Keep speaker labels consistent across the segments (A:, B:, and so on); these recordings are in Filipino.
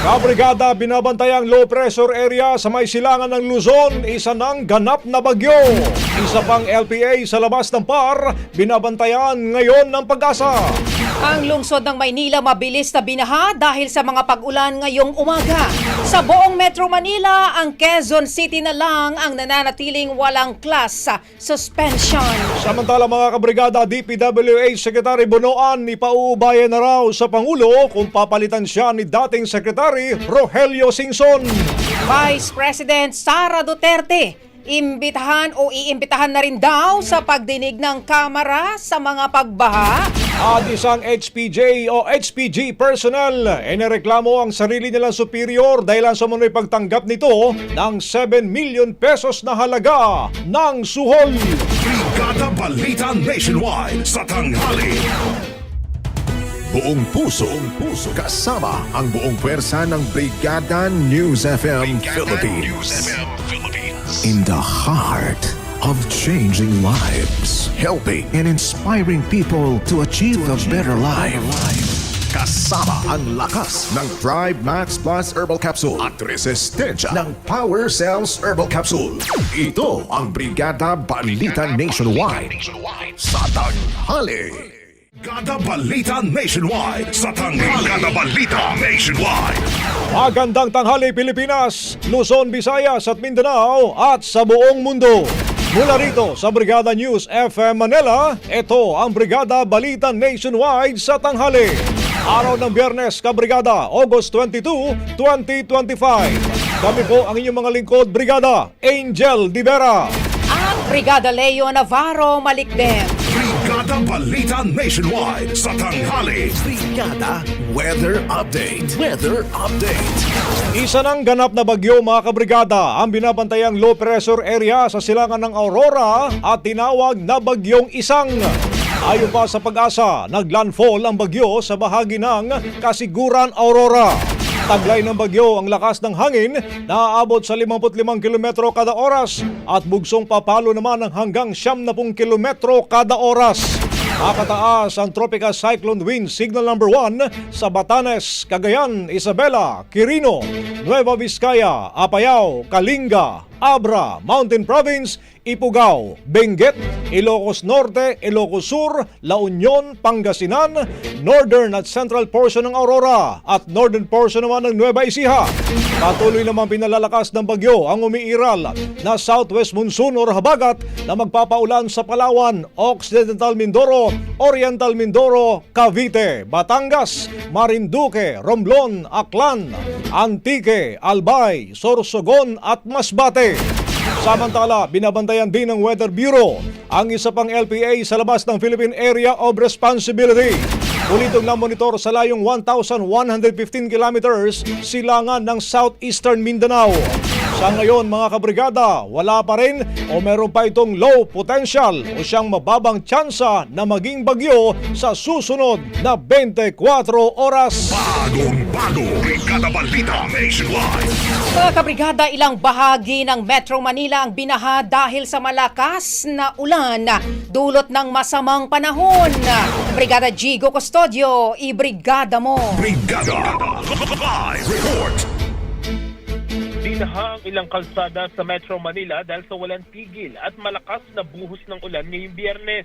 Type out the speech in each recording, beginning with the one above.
A: Kabrigada binabantayang low pressure area sa may silangan ng Luzon, isa ng ganap na bagyo. Isa pang LPA sa labas ng PAR, binabantayan ngayon ng pag-asa.
B: Ang lungsod ng Maynila mabilis na binaha dahil sa mga pag-ulan ngayong umaga. Sa buong Metro Manila, ang Quezon City na lang ang nananatiling walang class suspension.
A: Samantala mga kabrigada, DPWH Secretary Bonoan ipauubayan na raw sa Pangulo kung papalitan siya ni dating Secretary Rogelio Singson.
B: Vice President Sara Duterte, imbitahan o iimbitahan na rin daw sa pagdinig ng Kamara sa mga pagbaha.
A: At isang HPJ o HPG personnel ay nareklamo ang sarili nilang superior dahil sa manoy pagtanggap nito ng 7 million pesos na halaga ng suhol.
C: Brigada Balita Nationwide. Sa tanghali.
D: Buong puso, buong puso kasama ang buong pwersa ng Brigada News FM Philippines. In the heart of changing lives, helping and inspiring people to achieve a better life. Kasama ang lakas ng Drive Max Plus Herbal Capsule at resistensya ng Power Cells Herbal Capsule. Ito ang Brigada Balita Nationwide sa tanghali.
C: Brigada Balita Nationwide. Sa tanghali. Brigada Balita Nationwide.
A: Magandang tanghali Pilipinas, Luzon, Visayas at Mindanao at sa buong mundo. Mula rito sa Brigada News FM Manila, ito ang Brigada Balita Nationwide sa tanghali. Araw ng Biyernes, Kabrigada, August 22, 2025. Kami po ang inyong mga lingkod, Brigada Angel Divera.
B: At Brigada Leo Navarro Malikden.
C: Brigada Balita Nationwide. Sa tanghali.
D: Brigada Weather Update. Weather Update.
A: Isa ng ganap na bagyo mga kabrigada ang binabantayang low pressure area sa silangan ng Aurora at tinawag na bagyong isang. Ayon pa sa pag-asa, naglandfall ang bagyo sa bahagi ng Kasiguran Aurora. Taglay ng bagyo ang lakas ng hangin na aabot sa 55 km kada oras at bugsong papalo naman ng hanggang 70 km kada oras. Makataas ang tropical cyclone wind signal number 1 sa Batanes, Cagayan, Isabela, Quirino, Nueva Vizcaya, Apayao, Kalinga, Abra, Mountain Province, Ifugao, Benguet, Ilocos Norte, Ilocos Sur, La Union, Pangasinan, northern at central portion ng Aurora at northern portion naman ng Nueva Ecija. Patuloy naman pinalalakas ng bagyo ang umiiral na southwest monsoon or habagat na magpapaulan sa Palawan, Occidental Mindoro, Oriental Mindoro, Cavite, Batangas, Marinduque, Romblon, Aklan, Antique, Albay, Sorsogon at Masbate. Samantala, binabantayan din ng Weather Bureau ang isa pang LPA sa labas ng Philippine Area of Responsibility. Ulitong na monitor sa layong 1,115 kilometers silangan ng southeastern Mindanao. Sa ngayon mga kabrigada, wala pa rin o meron pa itong low potential o siyang mababang tsansa na maging bagyo sa susunod na 24 oras.
C: Bagong bago, Brigada Balita Nationwide.
B: Mga kabrigada, ilang bahagi ng Metro Manila ang binaha dahil sa malakas na ulan dulot ng masamang panahon. Brigada Gigo Custodio, ibrigada mo.
C: Brigada Live Report.
E: Binaha ang ilang kalsada sa Metro Manila dahil sa walang tigil at malakas na buhos ng ulan ngayong biyernes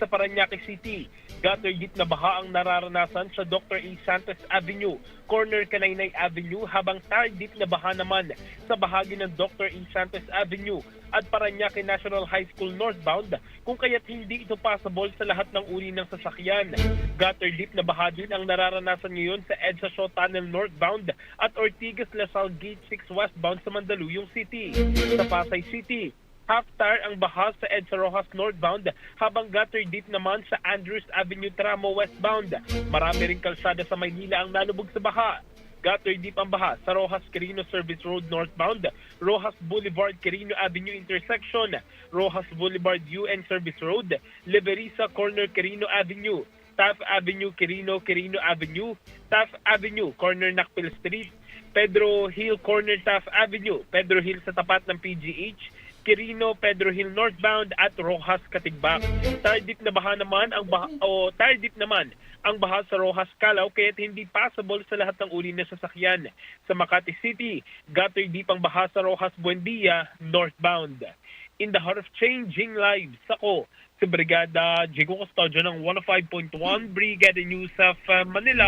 E: sa Paranaque City. Gutter deep na baha ang nararanasan sa Dr. E. Santos Avenue, corner Kanaynay Avenue, habang tire deep na baha naman sa bahagi ng Dr. E. Santos Avenue at Paranaque National High School northbound kung kaya't hindi ito passable sa lahat ng uri ng sasakyan. Gutter deep na baha din ang nararanasan ngayon sa EDSA Shaw Tunnel northbound at Ortigas Lasal Gate 6 westbound sa Mandaluyong City. Sa Pasay City, half-tire ang baha sa EDSA Rojas northbound habang gutter deep naman sa Andrews Avenue tramo westbound. Marami ring kalsada sa Maynila ang nalubog sa baha. Gutter deep ang baha sa Rojas Quirino Service Road northbound, Rojas Boulevard Quirino Avenue intersection, Rojas Boulevard UN Service Road, Liberisa Corner Quirino Avenue, Taft Avenue Quirino Quirino Avenue, Taft Avenue Corner Nakpil Street, Pedro Hill Corner Taft Avenue, Pedro Hill sa tapat ng PGH, Quirino, Pedro Hill northbound at Rojas Katigbak. Tardip na baha naman ang baha, o tardip naman ang baha sa Rojas Calao kaya't hindi passable sa lahat ng uri ng sasakyan. Sa Makati City, gutter deep ang baha sa Rojas Buendia northbound. In the heart of changing lives, ako si Brigada Jigo Custodio ng 105.1 Brigada News of uh, Manila,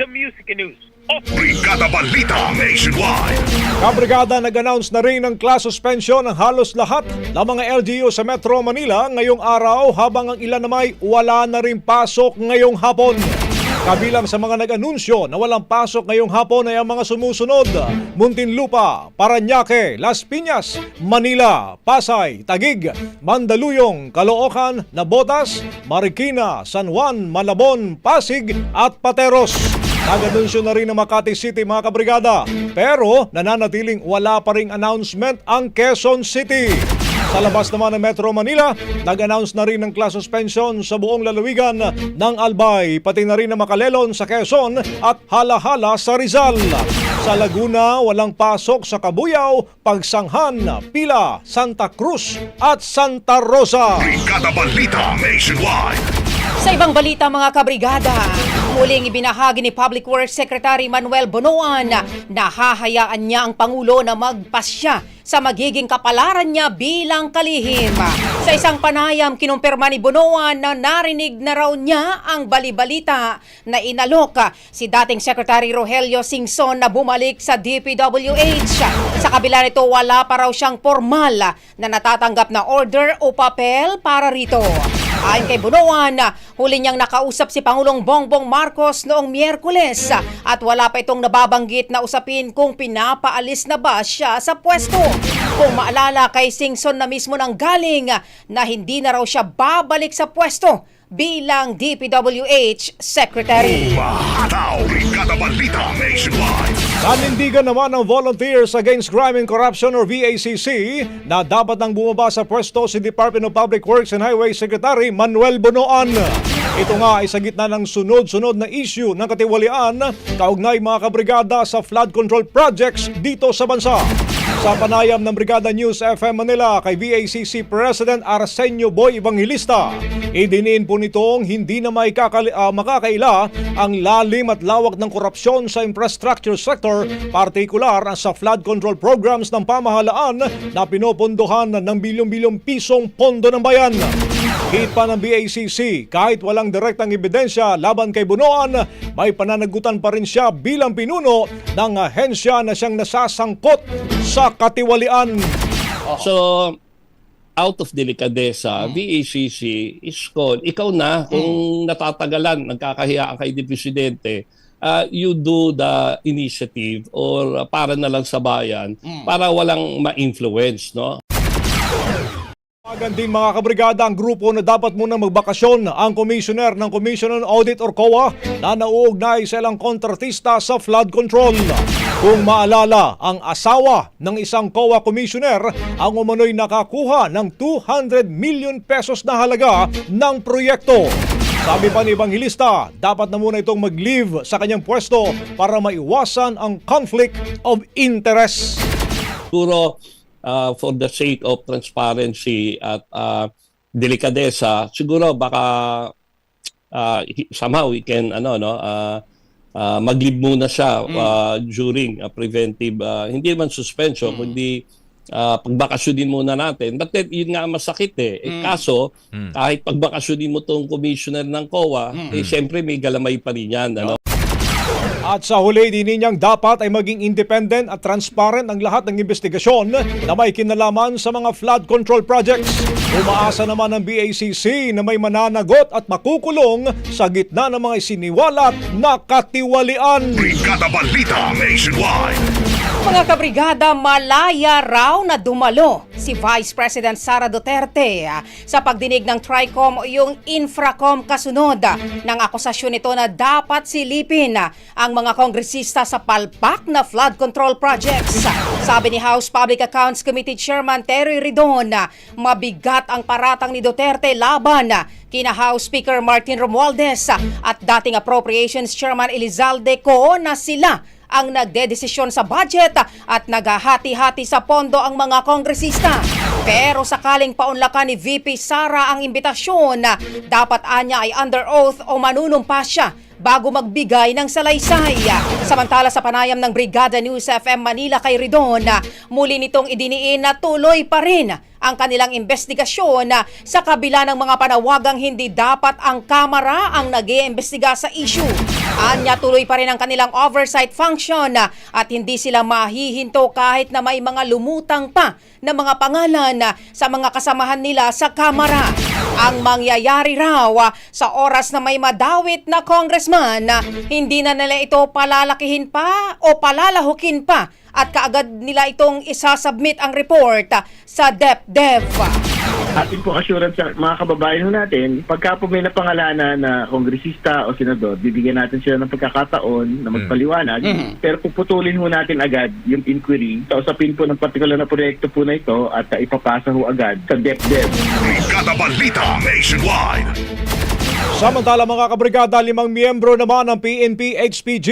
E: the Music News. of
C: Brigada Balita Nationwide.
A: Kabrigada nag-announce na rin ng class suspension ng halos lahat ng mga LGU sa Metro Manila ngayong araw habang ang ilan namay wala na rin pasok ngayong hapon. Kabilang sa mga nag-anunsyo na walang pasok ngayong hapon ay ang mga sumusunod. Muntinlupa, Paranaque, Las Piñas, Manila, Pasay, Tagig, Mandaluyong, Caloocan, Nabotas, Marikina, San Juan, Malabon, Pasig at Pateros. Nag-anunsyo na rin ng Makati City mga kabrigada pero nananatiling wala pa ring announcement ang Quezon City. Sa labas naman ng Metro Manila, nag-announce na rin ng class suspension sa buong lalawigan ng Albay, pati na rin ng Makalelon sa Quezon at Halahala sa Rizal. Sa Laguna, walang pasok sa Kabuyao, Pagsanghan, Pila, Santa Cruz at Santa Rosa.
C: Brigada Balita Nationwide.
B: Sa ibang balita mga kabrigada, muling ibinahagi ni Public Works Secretary Manuel Bonoan na hahayaan niya ang Pangulo na magpasya sa magiging kapalaran niya bilang kalihim. Sa isang panayam, kinumpirma ni Bonoan na narinig na raw niya ang balibalita na inalok si dating Secretary Rogelio Singson na bumalik sa DPWH. Sa kabila nito, wala pa raw siyang formal na natatanggap na order o papel para rito. Ayon kay Bunuan, huli niyang nakausap si Pangulong Bongbong Marcos noong Miyerkules at wala pa itong nababanggit na usapin kung pinapaalis na ba siya sa pwesto. Kung maalala kay Singson na mismo nang galing na hindi na raw siya babalik sa pwesto bilang DPWH Secretary.
C: Umahataw, Brigada Balita.
A: Nanindigan naman ng Volunteers Against Crime and Corruption or VACC na dapat nang bumaba sa pwesto si Department of Public Works and Highway Secretary Manuel Bonoan. Ito nga ay sa gitna ng sunod-sunod na issue ng katiwalian kaugnay mga kabrigada sa flood control projects dito sa bansa. Sa panayam ng Brigada News FM Manila kay VACC President Arsenio Boy Evangelista, idiniin po nitong hindi na may kakali- ah, makakaila ang lalim at lawak ng korupsyon sa infrastructure sector, partikular sa flood control programs ng pamahalaan na pinopondohan ng bilyong-bilyong pisong pondo ng bayan. Hit pa ng BACC, kahit walang direktang ebidensya laban kay Bunoan, may pananagutan pa rin siya bilang pinuno ng ahensya na siyang nasasangkot sa katiwalian.
F: So, out of delicadeza, VACC is called, ikaw na, kung natatagalan, nagkakahiya kay di Presidente, uh, you do the initiative or para na lang sa bayan, para walang ma-influence, no?
A: Tawagan din mga kabrigada ang grupo na dapat muna magbakasyon ang commissioner ng Commission on Audit or COA na nauugnay sa ilang kontratista sa flood control. Kung maalala, ang asawa ng isang COA commissioner ang umano'y nakakuha ng 200 million pesos na halaga ng proyekto. Sabi pa ni Evangelista, dapat na muna itong mag-leave sa kanyang pwesto para maiwasan ang conflict of interest.
F: Siguro, uh, for the sake of transparency at uh, delikadesa, siguro baka uh, somehow we can ano no uh, uh, mag-leave muna siya uh, during a preventive uh, hindi man suspension kundi uh, pagbakasyonin muna natin. But then, yun nga masakit eh. eh kaso, kahit pagbakasyonin mo tong commissioner ng COA, eh syempre may galamay pa rin yan. Ano?
A: At sa huli, din niyang dapat ay maging independent at transparent ang lahat ng investigasyon na may kinalaman sa mga flood control projects. Umaasa naman ng BACC na may mananagot at makukulong sa gitna ng mga isiniwalat na katiwalian.
C: Brigada Balita Nationwide.
B: Mga kabrigada, malaya raw na dumalo si Vice President Sara Duterte ah, sa pagdinig ng TRICOM yung Infracom kasunod ng akusasyon nito na dapat silipin ah, ang mga kongresista sa palpak na flood control projects. Sabi ni House Public Accounts Committee Chairman Terry Ridon, ah, mabigat ang paratang ni Duterte laban kina House Speaker Martin Romualdez at dating Appropriations Chairman Elizalde Co na sila ang nagdedesisyon sa budget at naghahati-hati sa pondo ang mga kongresista. Pero sakaling paunlakan ni VP Sara ang imbitasyon, dapat anya ay under oath o manunumpa siya bago magbigay ng salaysay. Samantala sa panayam ng Brigada News FM Manila kay Ridon, muli nitong idiniin na tuloy pa rin ang kanilang investigasyon sa kabila ng mga panawagang hindi dapat ang Kamara ang nag iimbestiga sa issue. Anya tuloy pa rin ang kanilang oversight function at hindi sila mahihinto kahit na may mga lumutang pa na mga pangalan sa mga kasamahan nila sa Kamara. Ang mangyayari raw sa oras na may madawit na congressman hindi na nila ito palalakihin pa o palalahukin pa at kaagad nila itong isasubmit ang report sa DepDev.
G: atin po assurance sa mga kababayan natin, pagka po may napangalanan na kongresista o senador, bibigyan natin sila ng pagkakataon na magpaliwanag, pero puputulin ho natin agad yung inquiry, kausapin po ng particular na proyekto po na ito at uh, ipapasa ho agad sa DepDev.
C: Brigada Balita Nationwide.
A: Samantala mga kabrigada, limang miyembro naman ng PNP HPG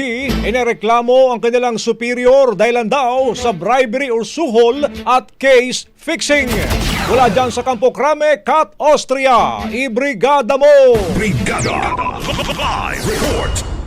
A: inireklamo ang kanilang superior dahil daw sa bribery or suhol at case fixing. Mula dyan sa Campo Crame, Cat Austria, ibrigada mo!
C: Brigada Live Report.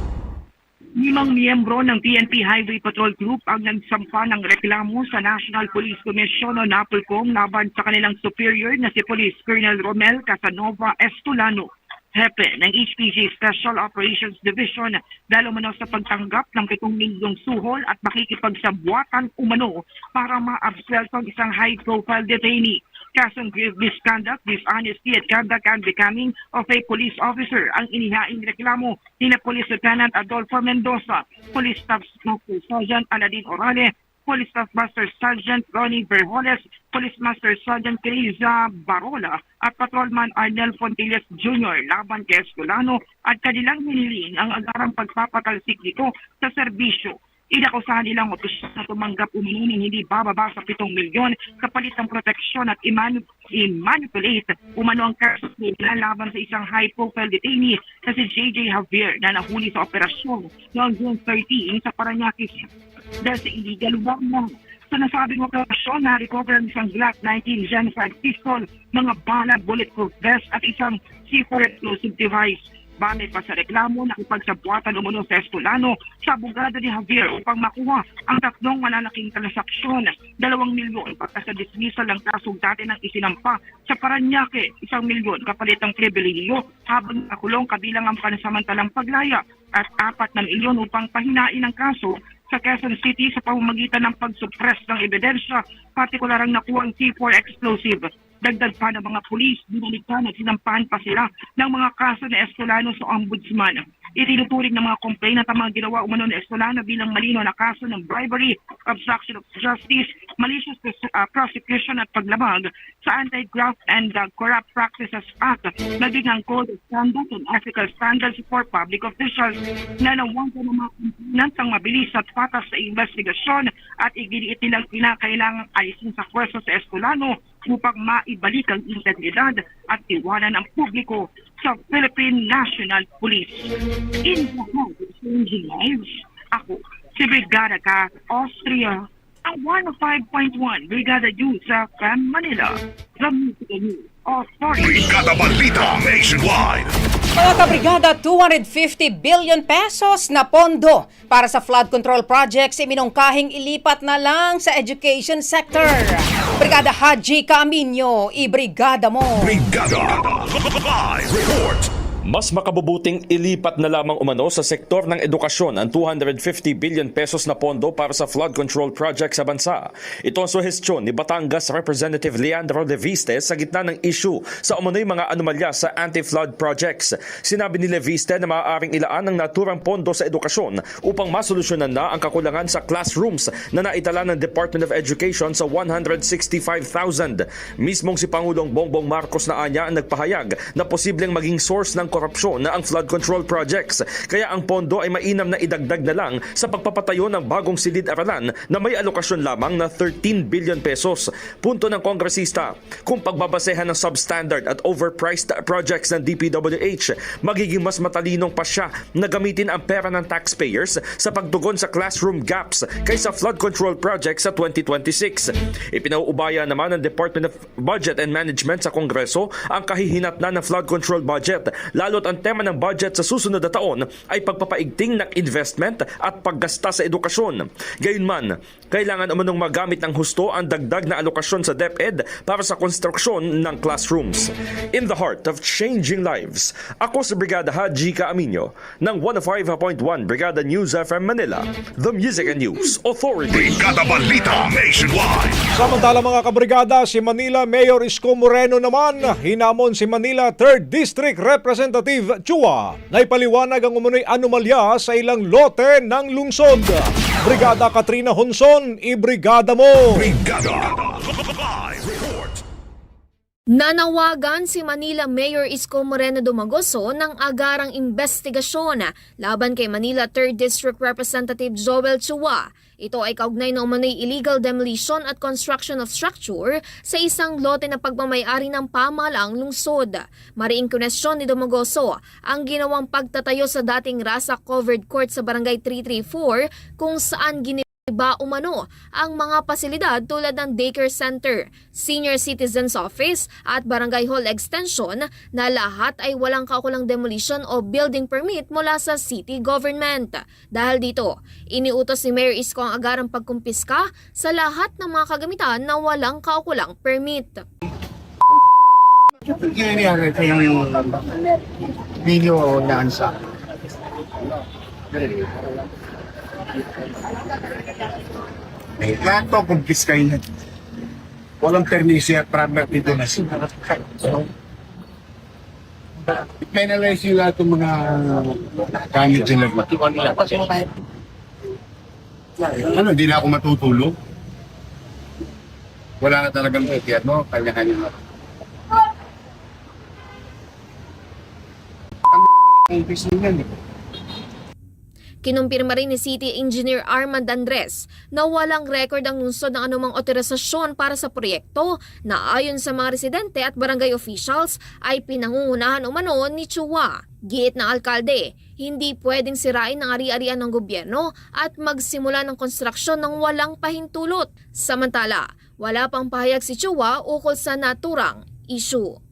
H: Limang miyembro ng PNP Highway Patrol Group ang nagsampa ng reklamo sa National Police Commission o NAPOLCOM laban sa kanilang superior na si Police Colonel Romel Casanova Estolano, hepe ng HPG Special Operations Division dahil umano sa pagtanggap ng 7 milyong suhol at makikipagsabuatan umano para ma-absuelto ang isang high-profile detainee. Kasong grave misconduct, dishonesty at conduct unbecoming of a police officer ang inihaing reklamo ni na Police Lieutenant Adolfo Mendoza, Police Staff Sergeant Aladin Orale, Police Master Sergeant Ronnie Berholes, Police Master Sergeant Teresa Barola at Patrolman Arnel Fontillas Jr. laban kay Escolano at kanilang hiniling ang agarang pagpapatalsik nito sa serbisyo. Inakusahan nilang opisyal na tumanggap umano ng hindi bababa sa 7 milyon kapalit ng proteksyon at imanu- umano ang kaso nila laban sa isang high-profile detainee na si JJ Javier na nahuli sa operasyon noong June 13 sa Paranaque dahil sa illegal warrant. Sa nasabing operasyon, na-recover ang isang Glock 19 Gen 5 pistol, mga bala, bulletproof vest at isang C4 explosive device. Bale pa sa reklamo, nakipagsabuatan umano sa Estolano sa abogado ni Javier upang makuha ang tatlong malalaking transaksyon. Dalawang milyon pagka sa dismissal ng kasong dati ng isinampa sa Paranaque, isang milyon kapalit ang pribilehyo habang nakulong kabilang ang pansamantalang paglaya at apat na milyon upang pahinain ang kaso sa Quezon City sa pamamagitan ng pagsupress ng ebidensya, partikular ang nakuha ang T4 explosive. Dagdag pa ng mga pulis, binalikan at sinampahan pa sila ng mga kaso na Estolano sa Ombudsman. Itinuturing ng mga complainant ang mga ginawa umano ni Estolano bilang malino na kaso ng bribery, obstruction of justice, malicious uh, prosecution at paglamag sa Anti-Graft and uh, Corrupt Practices Act, naging ang Code of Conduct and Ethical Standards for Public Officials na nawagan ng mga complainant ang mabilis at patas sa investigasyon at iginiit nilang kinakailangang alisin sa pwersa sa Estolano upang maibalik ang integridad at tiwala ng publiko sa Philippine National Police. In the heart of changing lives, ako, si Brigada Ka, Austria, ang 105.1 Brigada News sa FM Manila, the Musical News Authority.
C: Brigada Balita Nationwide.
B: Mga kabrigada, 250 billion pesos na pondo para sa flood control projects iminungkahing ilipat na lang sa education sector. Brigada Haji Kaaminyo, ibrigada mo.
C: Brigada Live Report.
I: Mas makabubuting ilipat na lamang umano sa sektor ng edukasyon ang 250 billion pesos na pondo para sa flood control project sa bansa. Ito ang suhestyon ni Batangas Representative Leandro Leviste sa gitna ng issue sa umano'y mga anomalya sa anti-flood projects. Sinabi ni Leviste na maaaring ilaan ang naturang pondo sa edukasyon upang masolusyonan na ang kakulangan sa classrooms na naitala ng Department of Education sa 165,000. Mismong si Pangulong Bongbong Marcos na anya ang nagpahayag na posibleng maging source ng korupsyon na ang flood control projects. Kaya ang pondo ay mainam na idagdag na lang sa pagpapatayo ng bagong silid-aralan na may alokasyon lamang na 13 billion pesos. Punto ng kongresista, kung pagbabasehan ng substandard at overpriced projects ng DPWH, magiging mas matalinong pa siya na gamitin ang pera ng taxpayers sa pagtugon sa classroom gaps kaysa flood control projects sa 2026. Ipinauubaya naman ng Department of Budget and Management sa Kongreso ang kahihinatnan ng flood control budget lalo't ang tema ng budget sa susunod na taon ay pagpapaigting ng investment at paggasta sa edukasyon. Gayunman, kailangan umanong magamit ng husto ang dagdag na alokasyon sa DepEd para sa konstruksyon ng classrooms. In the heart of changing lives, ako si Brigada Haji Kaaminyo ng 105.1 Brigada News FM Manila, the Music and News Authority.
C: Brigada Balita Nationwide.
A: Samantala mga kabrigada, si Manila Mayor Isko Moreno naman, hinamon si Manila 3rd District Representative Chua na ipaliwanag ang umunoy anomalya sa ilang lote ng lungsod. Brigada Katrina Honson, ibrigada mo!
C: Brigada.
J: Nanawagan si Manila Mayor Isko Moreno Dumagoso ng agarang investigasyon laban kay Manila 3rd District Representative Joel Chua. Ito ay kaugnay ng umano'y illegal demolition at construction of structure sa isang lote na pagmamayari ng pamalaang lungsod. Mariing kunesyon ni Dumagoso ang ginawang pagtatayo sa dating rasa covered court sa barangay 334 kung saan gini Iba umano ang mga pasilidad tulad ng daycare center, senior citizens office at barangay hall extension na lahat ay walang kaukulang demolition o building permit mula sa city government. Dahil dito, iniutos ni Mayor Isko ang agarang pagkumpiska sa lahat ng mga kagamitan na walang kaukulang permit.
K: Video na ansa. Lahat to kumpiskay na. Walang permisi at property donation. So, penalize yung lahat ng mga gamit sila. Ano, hindi na ako matutulog. Wala na talagang gobyerno, kanya-kanya na. Ang business yan eh.
J: Kinumpirma rin ni City Engineer Armand Andres na walang record ang lungsod ng anumang otorisasyon para sa proyekto na ayon sa mga residente at barangay officials ay pinangungunahan umano ni Chua. Giit ng alkalde, hindi pwedeng sirain ang ari-arian ng gobyerno at magsimula ng konstruksyon ng walang pahintulot. Samantala, wala pang pahayag si Chua ukol sa naturang issue.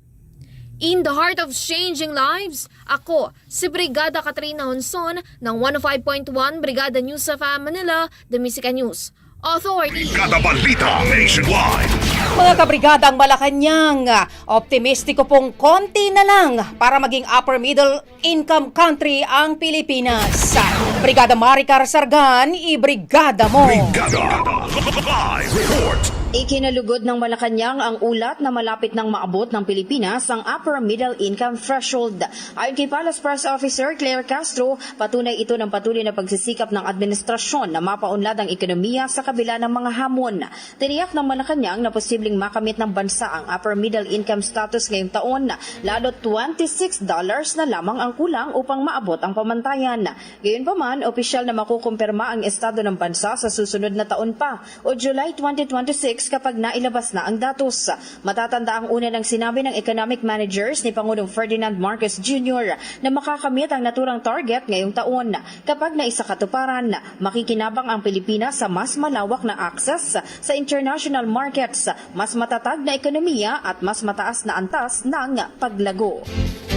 J: In the heart of changing lives, ako si Brigada Katrina Honson ng 105.1 Brigada News of Manila, The Musica News Authority.
C: Kada balita nationwide.
B: Mga kabrigadang Malacanang, optimistiko pong konti na lang para maging upper middle income country ang Pilipinas. Brigada Maricar Sargan, i-brigada mo!
C: Brigada. Live report.
L: Ikinalugod ng Malacanang ang ulat na malapit ng maabot ng Pilipinas ang upper middle income threshold. Ayon kay Palace Press Officer Claire Castro, patunay ito ng patuloy na pagsisikap ng administrasyon na mapaunlad ang ekonomiya sa kabila ng mga hamon. Tiniyak ng Malacanang na posibleng makamit ng bansa ang upper middle income status ngayong taon, lalo $26 na lamang ang kulang upang maabot ang pamantayan. Gayunpaman, opisyal na makukumpirma ang estado ng bansa sa susunod na taon pa o July 2026 kapag nailabas na ang datos. Matatanda ang una ng sinabi ng economic managers ni Pangulong Ferdinand Marcos Jr. na makakamit ang naturang target ngayong taon. Kapag naisakatuparan, makikinabang ang Pilipinas sa mas malawak na access sa international markets, mas matatag na ekonomiya at mas mataas na antas ng paglago.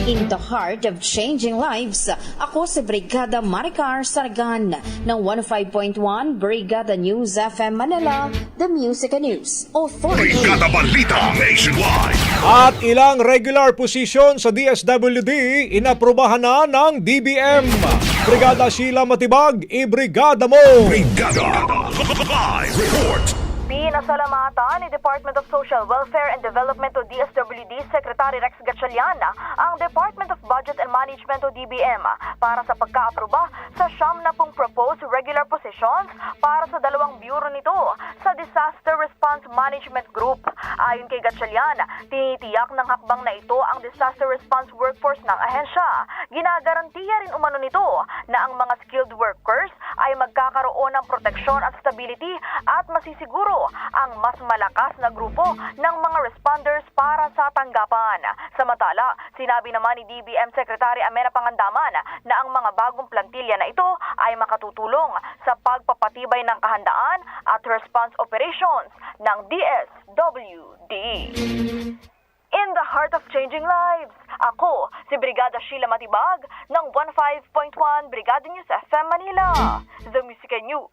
L: In the heart of changing lives, ako si Brigada Maricar Sargan ng 105.1 Brigada News FM Manila, The Music News Authority.
C: Brigada balita nationwide.
A: At ilang regular position sa DSWD inaprubahan na ng DBM. Brigada Sheila Matibag, i-brigada mo!
C: Brigada. Live report.
M: Pinasalamatan ni Department of Social Welfare and Development o DSWD Secretary Rex Gatchalian ang Department of Budget and Management o DBM para sa pagka-aproba sa siyam na pong proposed regular positions para sa dalawang bureau nito sa Disaster Response Management Group. Ayon kay Gatchalian, tinitiyak ng hakbang na ito ang disaster response workforce ng ahensya. Ginagarantiya rin umano nito na ang mga skilled workers ay magkakaroon ng proteksyon at stability at masisiguro ang mas malakas na grupo ng mga responders para sa tanggapan. Samantala, sinabi naman ni DBM Secretary Amena Pangandaman na ang mga bagong plantilya na ito ay makatutulong sa pagpapatibay ng kahandaan at response operations ng DSWD. In the heart of changing lives, ako si Brigada Sheila Matibag ng 15.1 Brigada News FM Manila, The Music News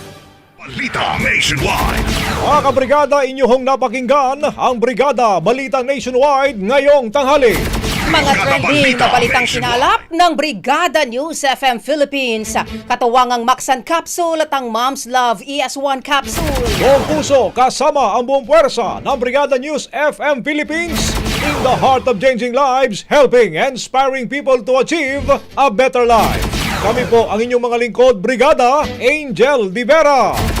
C: Balita Nationwide.
A: Mga kabrigada, inyong napakinggan ang Brigada Balita Nationwide ngayong tanghali.
B: Mga trending na balitang sinalap ng Brigada News FM Philippines. Katuwangang Maxan Capsule at ang Mom's Love ES1 Capsule.
A: Buong puso kasama ang buong puwersa ng Brigada News FM Philippines in the heart of changing lives, helping and inspiring people to achieve a better life. Kami po ang inyong mga lingkod, Brigada Angel Divera.